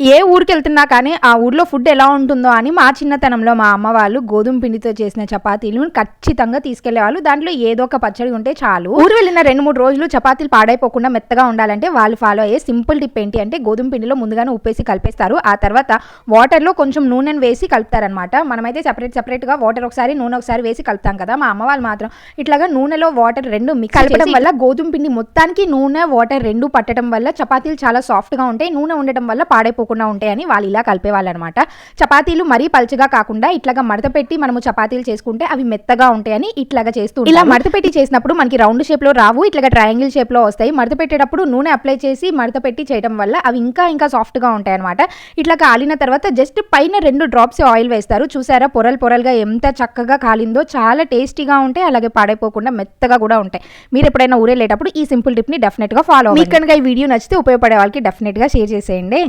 ఏ ఊరికి వెళ్తున్నా కానీ ఆ ఊర్లో ఫుడ్ ఎలా ఉంటుందో అని మా చిన్నతనంలో మా అమ్మ వాళ్ళు గోధుమ పిండితో చేసిన చపాతీలు ఖచ్చితంగా తీసుకెళ్ళేవాళ్ళు. దాంట్లో ఏదో ఒక పచ్చడి ఉంటే చాలు. ఊరు వెళ్ళిన రెండు మూడు రోజులు చపాతీలు పాడైపోకుండా మెత్తగా ఉండాలంటే వాళ్ళు ఫాలో అయ్యే సింపుల్ టిప్ ఏంటి అంటే గోధుమ పిండిలో ముందుగానే ఉప్పేసి కలిపేస్తారు. ఆ తర్వాత వాటర్లో కొంచెం నూనెను వేసి కలుపుతారనమాట మనమైతే సెపరేట్ సెపరేట్గా వాటర్ ఒకసారి నూనె ఒకసారి వేసి కలుపుతాం కదా. మా అమ్మ వాళ్ళు మాత్రం ఇట్లాగా నూనెలో వాటర్ రెండు మిక్స్ కలపడం వల్ల గోధుమ పిండి మొత్తానికి నూనె వాటర్ రెండు పట్టడం వల్ల చపాతీలు చాలా సాఫ్ట్గా ఉంటాయి. నూనె ఉండటం వల్ల పాడైపోకుండా ఉంటాయని వాళ్ళు ఇలా కలిపేవాళ్ళు అనమాట చపాతీలు మరీ పలుచగా కాకుండా ఇట్లాగా మడత పెట్టి మనము చపాతీలు చేసుకుంటే అవి మెత్తగా ఉంటాయని ఇట్లాగా చేస్తూ ఇలా మడత పెట్టి చేసినప్పుడు మనకి రౌండ్ షేప్లో రావు ఇట్లాగా ట్రయాంగిల్ షేప్లో వస్తాయి. మడత పెట్టేటప్పుడు నూనె అప్లై చేసి మడత పెట్టి చేయడం వల్ల అవి ఇంకా ఇంకా సాఫ్ట్గా ఉంటాయి అనమాట ఇట్లా కాలిన తర్వాత జస్ట్ పైన రెండు డ్రాప్స్ ఆయిల్ వేస్తారు. చూసారా? పొరలు పొరలుగా ఎంత చక్కగా కాలిందో చాలా టేస్టీగా ఉంటాయి. అలాగే పాడైపోకుండా మెత్తగా కూడా ఉంటాయి. మీరు ఎప్పుడైనా ఊరెళ్ళేటప్పుడు ఈ సింపుల్ టిప్ని డెఫినెట్గా ఫాలో మీకు కనుక ఈ వీడియో నచ్చితే ఉపయోగపడే వాళ్ళకి డెఫినెట్గా షేర్ చేసేయండి.